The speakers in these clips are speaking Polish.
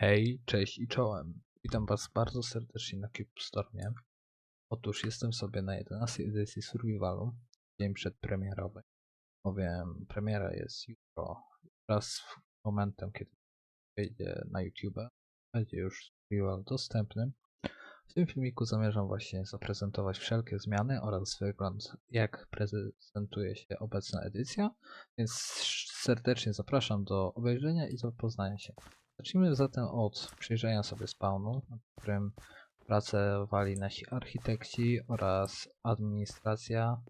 Hej, cześć i czołem. Witam Was bardzo serdecznie na Cubestormie. Otóż jestem sobie na 11 edycji Survivalu, dzień przedpremierowy. Bowiem premiera jest jutro, wraz z momentem, kiedy wyjdzie na YouTube. Będzie już Survival dostępny. W tym filmiku zamierzam właśnie zaprezentować wszelkie zmiany oraz wygląd, jak prezentuje się obecna edycja, więc serdecznie zapraszam do obejrzenia i zapoznania się. Zacznijmy zatem od przyjrzenia sobie spawnu, nad którym pracowali nasi architekci oraz administracja.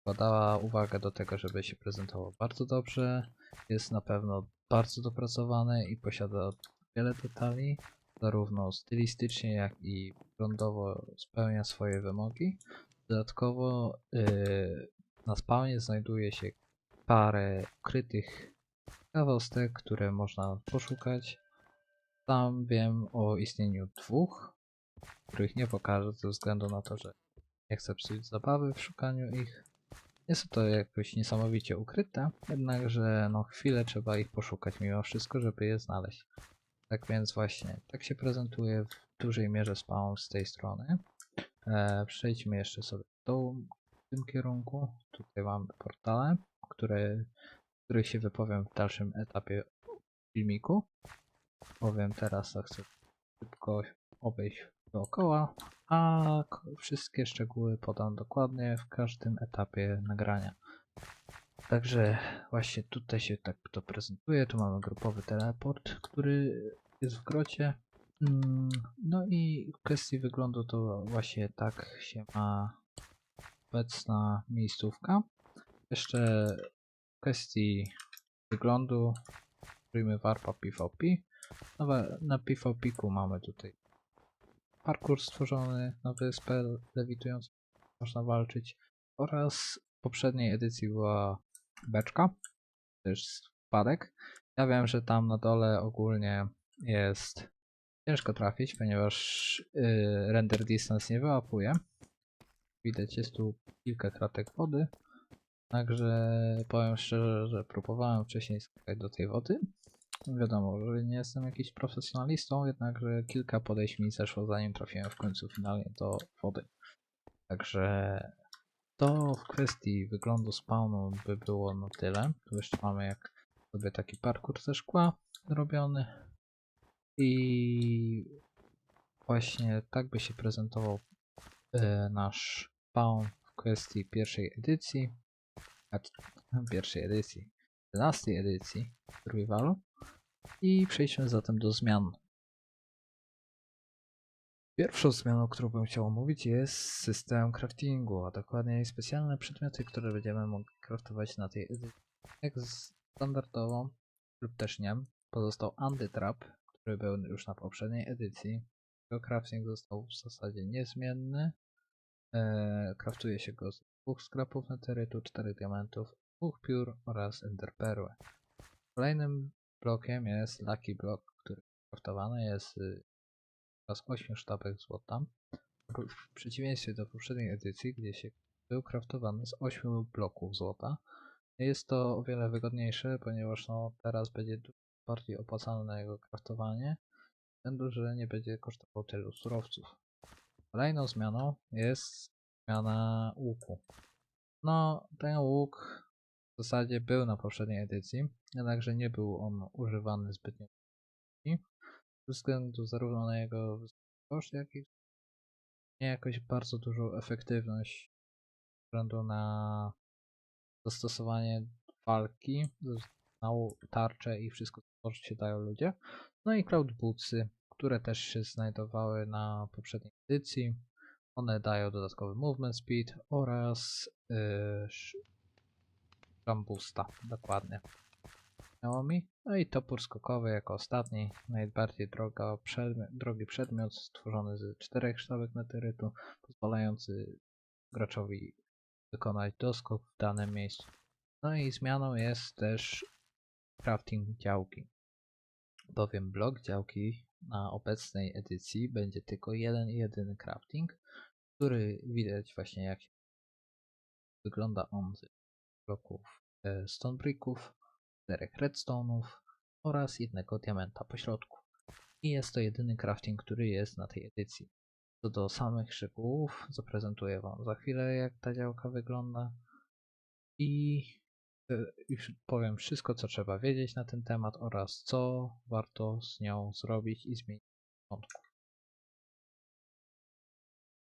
Wkładała uwagę do tego, żeby się prezentował bardzo dobrze. Jest na pewno bardzo dopracowany i posiada wiele detali, zarówno stylistycznie, jak i wyglądowo spełnia swoje wymogi. Dodatkowo yy, na spawnie znajduje się parę ukrytych ciekawostek, które można poszukać. Sam wiem o istnieniu dwóch, których nie pokażę ze względu na to, że nie chcę psuć zabawy w szukaniu ich. Są to jakoś niesamowicie ukryte, jednakże no chwilę trzeba ich poszukać mimo wszystko, żeby je znaleźć. Tak więc właśnie, tak się prezentuje w dużej mierze spawn z tej strony. E, przejdźmy jeszcze sobie do w tym kierunku. Tutaj mamy portale, które których się wypowiem w dalszym etapie filmiku. Powiem teraz, że chcę szybko obejść dookoła, a wszystkie szczegóły podam dokładnie w każdym etapie nagrania. Także właśnie tutaj się tak to prezentuje. Tu mamy grupowy teleport, który jest w grocie. Mm, no i w kwestii wyglądu to właśnie tak się ma obecna miejscówka. Jeszcze w kwestii wyglądu użyjmy warpa PvP. No, na PvP-ku mamy tutaj parkour stworzony na wyspę lewitującą, można walczyć. Oraz w poprzedniej edycji była beczka, też spadek. Ja wiem, że tam na dole ogólnie jest ciężko trafić, ponieważ yy, render distance nie wyłapuje. Widać, jest tu kilka kratek wody. Także powiem szczerze, że próbowałem wcześniej skakać do tej wody. Wiadomo, że nie jestem jakiś profesjonalistą, jednakże kilka podejść mi zeszło zanim trafiłem w końcu finalnie do wody. Także to w kwestii wyglądu spawnu by było na tyle. Tu jeszcze mamy jak sobie taki parkour ze szkła zrobiony. I właśnie tak by się prezentował e, nasz spawn w kwestii pierwszej edycji pierwszej edycji, 11 edycji Survivalu i przejdźmy zatem do zmian. Pierwszą zmianą, którą bym chciał omówić jest system craftingu, a dokładniej specjalne przedmioty, które będziemy mogli craftować na tej edycji. Jak standardowo lub też nie, pozostał Andytrap, który był już na poprzedniej edycji. Jego crafting został w zasadzie niezmienny. Eee, kraftuje się go z dwóch skrapów neterytu, czterech diamentów, dwóch piór oraz enderperły. Kolejnym blokiem jest Lucky Block, który kraftowany jest z 8 sztabek złota. W przeciwieństwie do poprzedniej edycji, gdzie się był kraftowany z 8 bloków złota. Jest to o wiele wygodniejsze, ponieważ no, teraz będzie bardziej opłacalne jego kraftowanie, względu, że nie będzie kosztował tylu surowców. Kolejną zmianą jest zmiana łuku. No, ten łuk w zasadzie był na poprzedniej edycji, jednakże nie był on używany zbytnio ze względu zarówno na jego koszt, jak i nie jakoś bardzo dużą efektywność ze względu na zastosowanie walki, na tarcze i wszystko co się dają ludzie. No i cloud bootsy, które też się znajdowały na poprzedniej edycji. One dają dodatkowy movement speed oraz yy, dokładnie. Miało mi. No i topór skokowy jako ostatni, najbardziej droga przedmiot, drogi przedmiot stworzony z czterech sztabek neterytu, pozwalający graczowi wykonać doskok w danym miejscu. No i zmianą jest też crafting działki. Bowiem blok działki na obecnej edycji będzie tylko jeden i jedyny crafting, który widać właśnie jak wygląda on z bloków e, stonebricków, czterech redstone'ów oraz jednego diamenta po środku. I jest to jedyny crafting, który jest na tej edycji. Co do samych szczegółów, zaprezentuję Wam za chwilę, jak ta działka wygląda. I e, już powiem wszystko, co trzeba wiedzieć na ten temat oraz co warto z nią zrobić i zmienić w początku.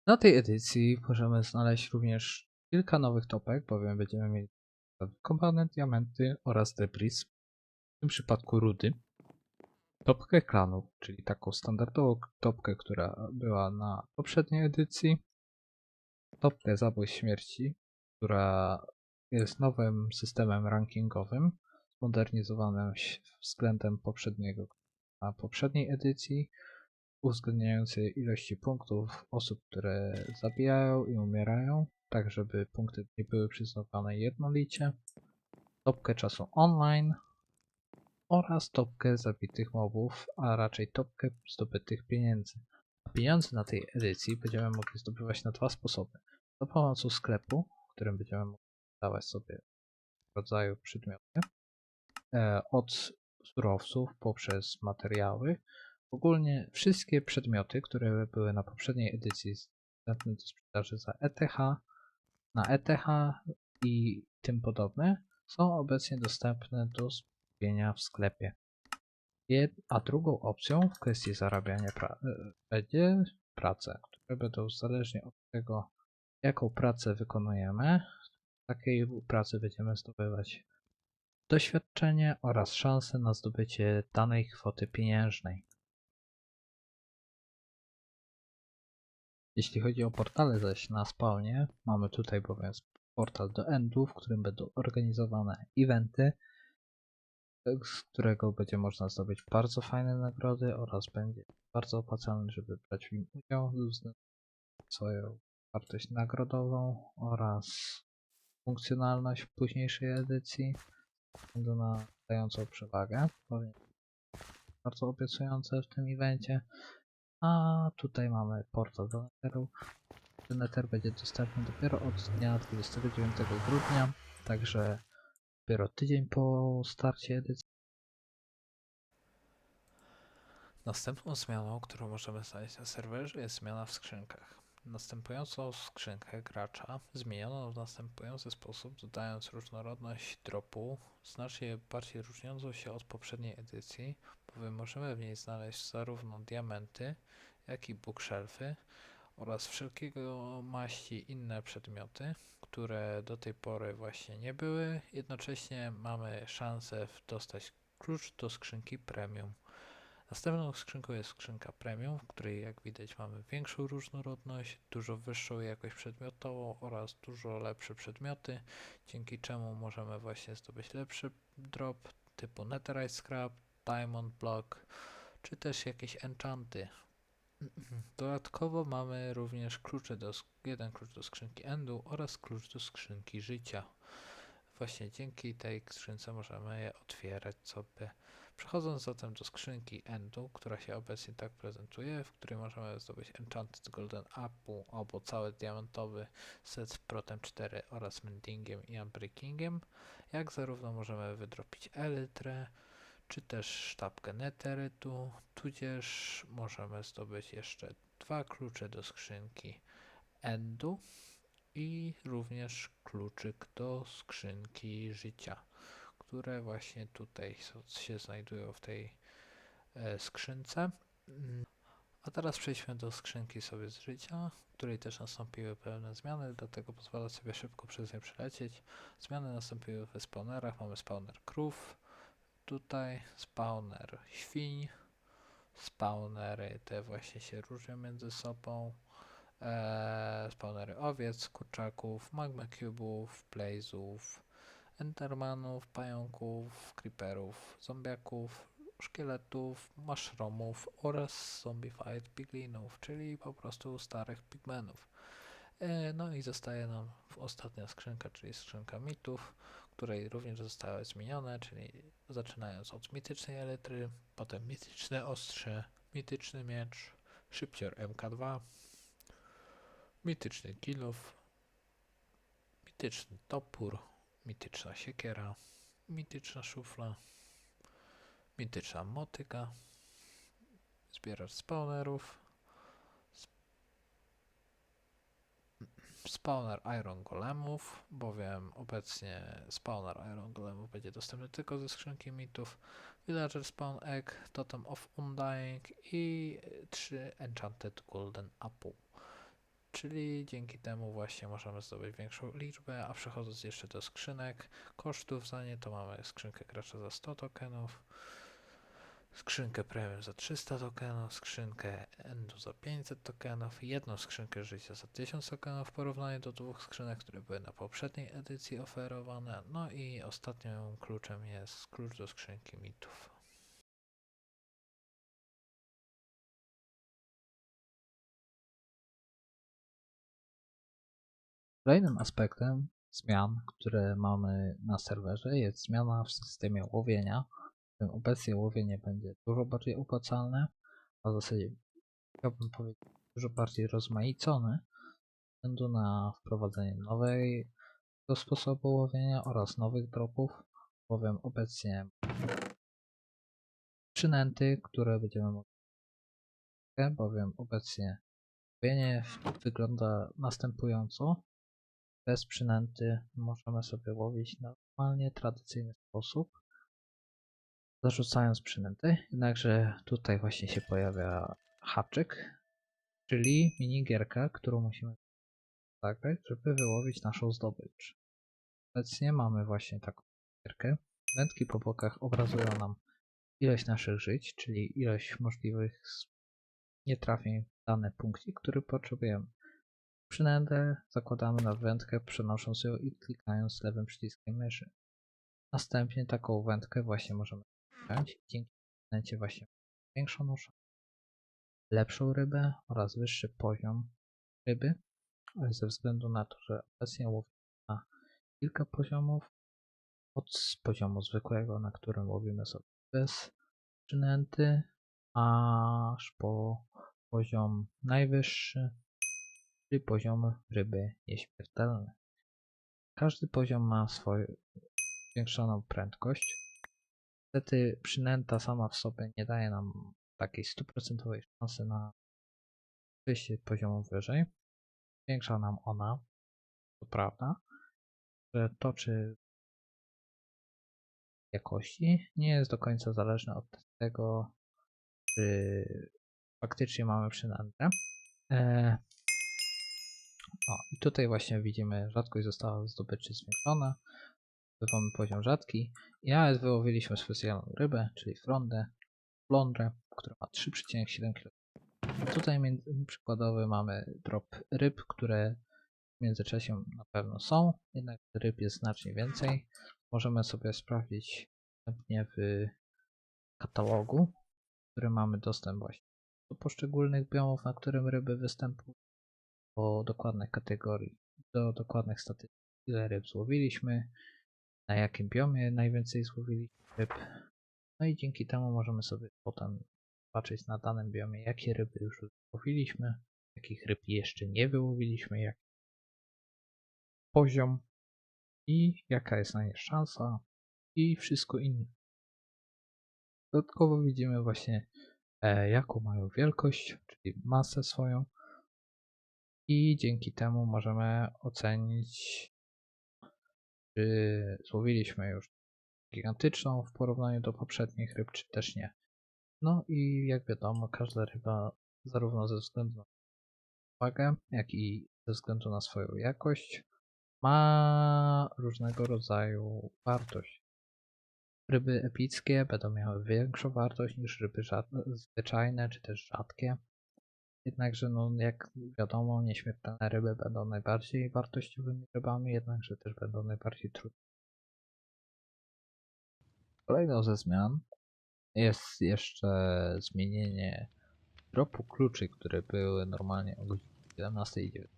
Na tej edycji możemy znaleźć również kilka nowych topek, bowiem będziemy mieli komponent, diamenty oraz debris, w tym przypadku rudy. Topkę klanów, czyli taką standardową topkę, która była na poprzedniej edycji. Topkę zabój śmierci, która jest nowym systemem rankingowym, zmodernizowanym względem poprzedniego na poprzedniej edycji, uwzględniający ilości punktów osób, które zabijają i umierają, tak żeby punkty nie były przyznawane jednolicie, topkę czasu online oraz topkę zabitych mobów, a raczej topkę zdobytych pieniędzy. Pieniądze na tej edycji będziemy mogli zdobywać na dwa sposoby. Za pomocą sklepu, w którym będziemy mogli dawać sobie rodzaju przedmioty, e, od surowców poprzez materiały, Ogólnie wszystkie przedmioty, które były na poprzedniej edycji dostępne do sprzedaży za ETH, na ETH i tym podobne, są obecnie dostępne do skupienia w sklepie. A drugą opcją w kwestii zarabiania pra e, będzie prace, które będą zależnie od tego, jaką pracę wykonujemy. W takiej pracy będziemy zdobywać doświadczenie oraz szanse na zdobycie danej kwoty pieniężnej. Jeśli chodzi o portale zaś na spawnie, mamy tutaj bowiem portal do endu, w którym będą organizowane eventy, z którego będzie można zdobyć bardzo fajne nagrody oraz będzie bardzo opłacalny, żeby brać w nim udział swoją wartość nagrodową oraz funkcjonalność późniejszej edycji względu na dającą przewagę. Bardzo obiecujące w tym evencie. A tutaj mamy portal do Netheru. Nether będzie dostępny dopiero od dnia 29 grudnia, także dopiero tydzień po starcie edycji. Następną zmianą, którą możemy znaleźć na serwerze jest zmiana w skrzynkach. Następującą skrzynkę gracza zmieniono w następujący sposób, dodając różnorodność dropu, znacznie bardziej różniącą się od poprzedniej edycji, bowiem możemy w niej znaleźć zarówno diamenty, jak i bookshelfy oraz wszelkiego maści inne przedmioty, które do tej pory właśnie nie były. Jednocześnie mamy szansę dostać klucz do skrzynki premium. Następną skrzynką jest skrzynka premium, w której jak widać mamy większą różnorodność, dużo wyższą jakość przedmiotową oraz dużo lepsze przedmioty, dzięki czemu możemy właśnie zdobyć lepszy drop typu netherite scrap, diamond block, czy też jakieś enchanty. Dodatkowo mamy również klucze do, jeden klucz do skrzynki endu oraz klucz do skrzynki życia. Właśnie dzięki tej skrzynce możemy je otwierać sobie. Przechodząc zatem do skrzynki Endu, która się obecnie tak prezentuje, w której możemy zdobyć Enchanted Golden Apple albo cały diamentowy set z Protem 4 oraz Mendingiem i Unbreakingiem, jak zarówno możemy wydropić Elytrę, czy też sztabkę Netherytu, tudzież możemy zdobyć jeszcze dwa klucze do skrzynki Endu i również kluczyk do skrzynki życia które właśnie tutaj się znajdują w tej e, skrzynce. A teraz przejdźmy do skrzynki sobie z życia, w której też nastąpiły pewne zmiany, dlatego pozwolę sobie szybko przez nie przelecieć. Zmiany nastąpiły w spawnerach. Mamy spawner krów, tutaj spawner świń, spawnery te właśnie się różnią między sobą. Eee, spawnery owiec, kurczaków, magma cubów, blazów, endermanów, pająków, creeperów, zombiaków, szkieletów, mushroomów oraz zombified piglinów, czyli po prostu starych pigmenów. E, no i zostaje nam ostatnia skrzynka, czyli skrzynka mitów, której również zostały zmienione, czyli zaczynając od mitycznej elektry, potem mityczne ostrze, mityczny miecz, szybcior MK2, mityczny kilof, mityczny topór, mityczna siekiera, mityczna szufla, mityczna motyka, zbieracz spawnerów, spawner Iron Golemów, bowiem obecnie spawner Iron Golemów będzie dostępny tylko ze skrzynki mitów, Villager Spawn Egg, Totem of Undying i 3 Enchanted Golden Apple. Czyli dzięki temu właśnie możemy zdobyć większą liczbę, a przechodząc jeszcze do skrzynek kosztów za nie, to mamy skrzynkę gracza za 100 tokenów, skrzynkę premium za 300 tokenów, skrzynkę endu za 500 tokenów, jedną skrzynkę życia za 1000 tokenów w porównaniu do dwóch skrzynek, które były na poprzedniej edycji oferowane. No i ostatnim kluczem jest klucz do skrzynki mitów. Kolejnym aspektem zmian, które mamy na serwerze jest zmiana w systemie łowienia. Obecnie łowienie będzie dużo bardziej opłacalne, a w zasadzie chciałbym powiedzieć dużo bardziej rozmaicone ze względu na wprowadzenie nowego sposobu łowienia oraz nowych dropów, bowiem obecnie przynęty, które będziemy mogli bowiem obecnie łowienie wygląda następująco. Bez przynęty możemy sobie łowić normalnie, tradycyjny sposób, zarzucając przynęty. Jednakże tutaj właśnie się pojawia haczyk, czyli minigierka, którą musimy zagrać, żeby wyłowić naszą zdobycz. Obecnie mamy właśnie taką gierkę. Wędki po bokach obrazują nam ilość naszych żyć, czyli ilość możliwych nietrafień w dany punkcik, który potrzebujemy. Przynętę zakładamy na wędkę, przenosząc ją i klikając lewym przyciskiem myszy. Następnie taką wędkę właśnie możemy wziąć dzięki przynęcie właśnie większą noszę, lepszą rybę oraz wyższy poziom ryby, ale ze względu na to, że obecnie łowimy na kilka poziomów, od poziomu zwykłego, na którym łowimy sobie bez przynęty, aż po poziom najwyższy, czyli poziom ryby nieśmiertelnej. Każdy poziom ma swoją zwiększoną prędkość. Niestety przynęta sama w sobie nie daje nam takiej stuprocentowej szansy na wyjście poziomu wyżej. Zwiększa nam ona, to prawda, że to czy jakości nie jest do końca zależne od tego, czy faktycznie mamy przynętę. E, o, i tutaj właśnie widzimy, rzadkość została zdobyczy zwiększona. Zdobywamy poziom rzadki. I nawet wyłowiliśmy specjalną rybę, czyli frondę, flądrę, która ma 3,7 kg. Tutaj przykładowy mamy drop ryb, które w międzyczasie na pewno są, jednak ryb jest znacznie więcej. Możemy sobie sprawdzić następnie w katalogu, w którym mamy dostęp właśnie do poszczególnych biomów, na którym ryby występują do dokładnych kategorii, do dokładnych statystyk, ile ryb złowiliśmy, na jakim biomie najwięcej złowiliśmy ryb. No i dzięki temu możemy sobie potem patrzeć na danym biomie, jakie ryby już złowiliśmy, jakich ryb jeszcze nie wyłowiliśmy, jaki poziom i jaka jest na nie szansa i wszystko inne. Dodatkowo widzimy właśnie e, jaką mają wielkość, czyli masę swoją, i dzięki temu możemy ocenić, czy złowiliśmy już gigantyczną w porównaniu do poprzednich ryb, czy też nie. No i jak wiadomo, każda ryba zarówno ze względu na wagę, jak i ze względu na swoją jakość ma różnego rodzaju wartość. Ryby epickie będą miały większą wartość niż ryby zwyczajne czy też rzadkie. Jednakże, no, jak wiadomo, nieśmiertelne ryby będą najbardziej wartościowymi rybami, jednakże też będą najbardziej trudne. Kolejną ze zmian jest jeszcze zmienienie dropu kluczy, które były normalnie o godzinie 17 i 19.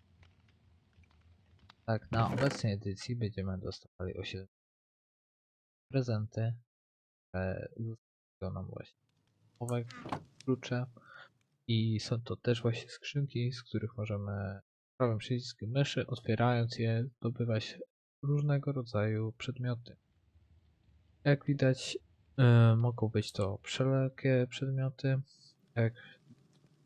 Tak, na obecnej edycji będziemy dostawali o 7 prezenty, które zostawią nam właśnie nowe klucze i są to też właśnie skrzynki, z których możemy prawym przyciskiem myszy, otwierając je, zdobywać różnego rodzaju przedmioty. Jak widać, yy, mogą być to wszelakie przedmioty, jak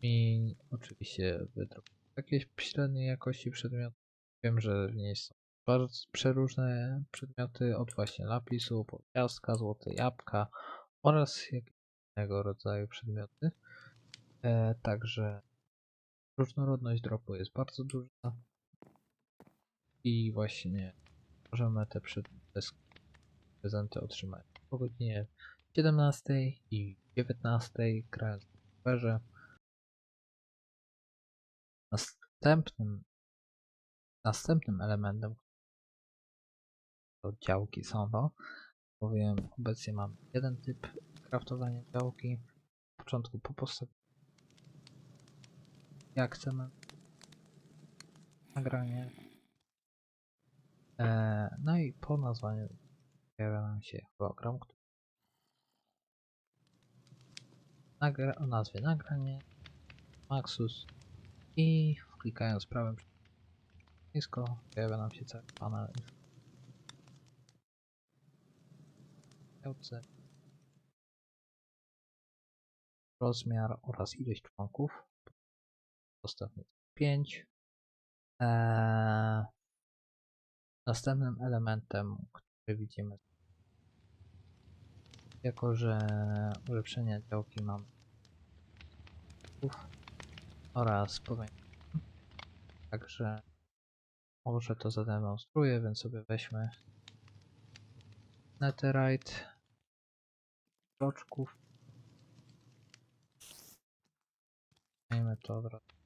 mi oczywiście wydruk jakieś średniej jakości przedmioty. Wiem, że w niej są bardzo przeróżne przedmioty, od właśnie lapisu, po ciastka, złote jabłka oraz jakieś innego rodzaju przedmioty. E, także różnorodność dropu jest bardzo duża i właśnie możemy te prezenty otrzymać po godzinie 17 i 19 grając w. Następnym następnym elementem to działki są to, bowiem obecnie mam jeden typ kraftowania działki. Na początku po postawieniu jak chcemy nagranie. E, no i po nazwaniu pojawia nam się hologram, który nagra o nazwie nagranie, Maxus i klikając prawym nisko pojawia nam się cały panel rozmiar oraz ilość członków. Dostępny 5. Eee, następnym elementem, który widzimy, jako że ulepszenia działki mam oraz powiększenie. Także może to zademonstruję, więc sobie weźmy Netherite bloczków. Miejmy to od razu.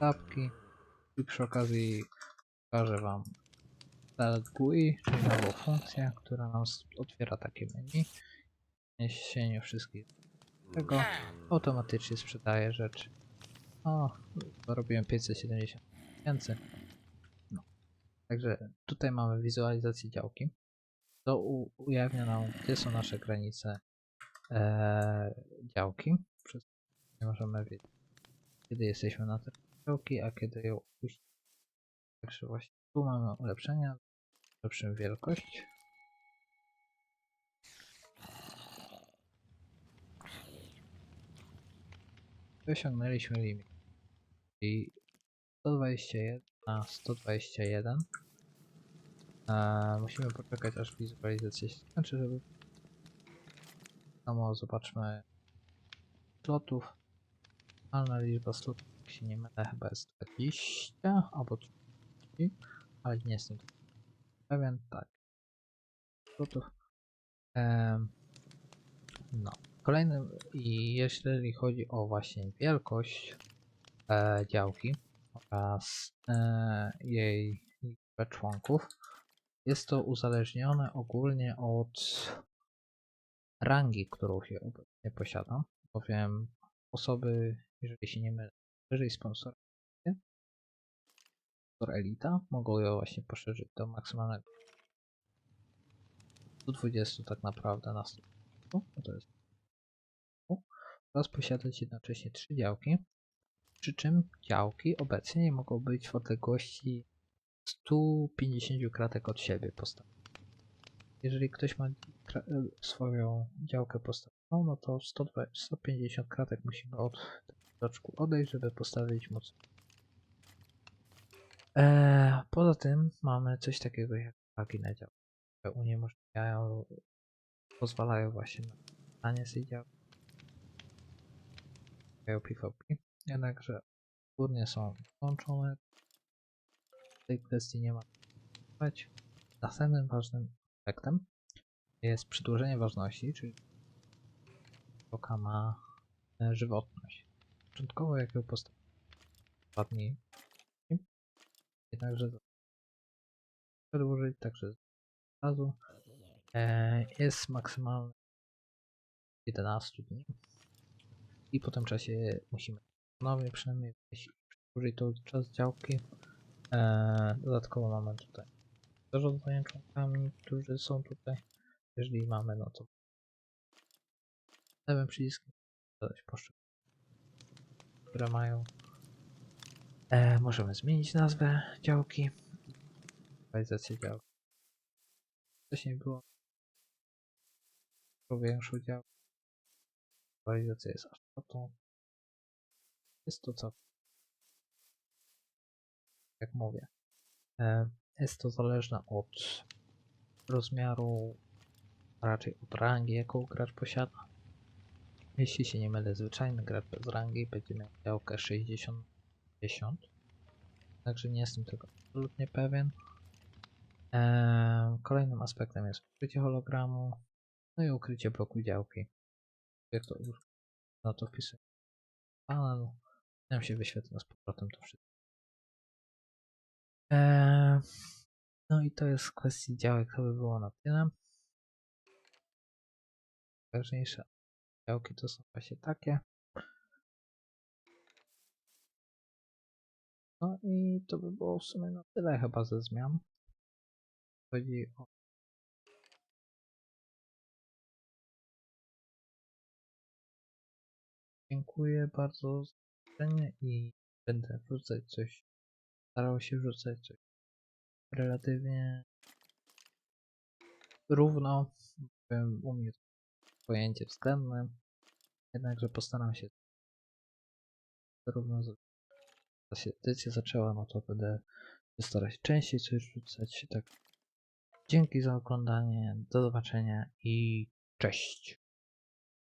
Tapki. I przy okazji pokażę Wam Select GUI, czyli nową funkcję, która nam otwiera takie menu. Niesienie wszystkich tego automatycznie sprzedaje rzeczy. O, zarobiłem 570 tysięcy. No. Także tutaj mamy wizualizację działki. To ujawnia nam, gdzie są nasze granice e, działki. Przez nie możemy wiedzieć, kiedy jesteśmy na tej działki, a kiedy ją opuścić. Także właśnie tu mamy ulepszenia. Ulepszymy wielkość. Osiągnęliśmy limit. I 121 na 121. Eee, musimy poczekać aż wizualizacja się skończy, żeby samo zobaczmy slotów. Normalna liczba slotów, jak się nie mylę, chyba jest 20 albo 30, ale nie jestem pewien, tak. Slotów. Em, no. Kolejnym, i jeżeli chodzi o właśnie wielkość e, działki oraz e, jej liczbę członków, jest to uzależnione ogólnie od rangi, którą się obecnie posiada, bowiem osoby, jeżeli się nie mylę, sponsora, sponsor Elita, mogą ją właśnie poszerzyć do maksymalnego 120 tak naprawdę na 100. No to jest oraz posiadać jednocześnie trzy działki, przy czym działki obecnie nie mogą być w odległości 150 kratek od siebie postawionych. Jeżeli ktoś ma e, swoją działkę postawioną, no to 120, 150 kratek musimy od bloczku odejść, żeby postawić móc. Eee, poza tym mamy coś takiego jak flagi na które uniemożliwiają, pozwalają właśnie na stanie z. Mają PvP, jednakże górnie są włączone. W tej kwestii nie ma. Następnym ważnym aspektem jest przedłużenie ważności, czyli oka ma e, żywotność. Początkowo jak ją postawiłem dni, jednakże przedłużyć, także z razu e, jest maksymalny 11 dni i po tym czasie musimy ponownie przynajmniej przedłużyć to czas działki. E, dodatkowo mamy tutaj zarządzanie członkami, którzy są tutaj. Jeżeli mamy, no to lewym przyciskiem dodać poszczególne, które mają. E, możemy zmienić nazwę działki. Realizację działki. Wcześniej było większą działkę. aktualizacja jest aż to. Jest to co? Jak mówię. e, Jest to zależne od rozmiaru, raczej od rangi, jaką gracz posiada. Jeśli się nie mylę, zwyczajny gracz bez rangi będzie miał działkę 60-50. Także nie jestem tego absolutnie pewien. Eee, kolejnym aspektem jest ukrycie hologramu, no i ukrycie bloku działki. Jak to no to wpisuję panel, nam się wyświetla z powrotem to wszystko. Eee, no i to jest w kwestii działek, to by było na tyle. Ważniejsze działki to są właśnie takie. No i to by było w sumie na tyle chyba ze zmian. Chodzi o Dziękuję bardzo za zobaczenie i będę wrzucać coś. Starał się wrzucać coś relatywnie równo. U mnie pojęcie względne. Jednakże postaram się zarówno z- edycja zaczęła, no to będę się starać częściej coś rzucać. Tak. Dzięki za oglądanie, do zobaczenia i cześć.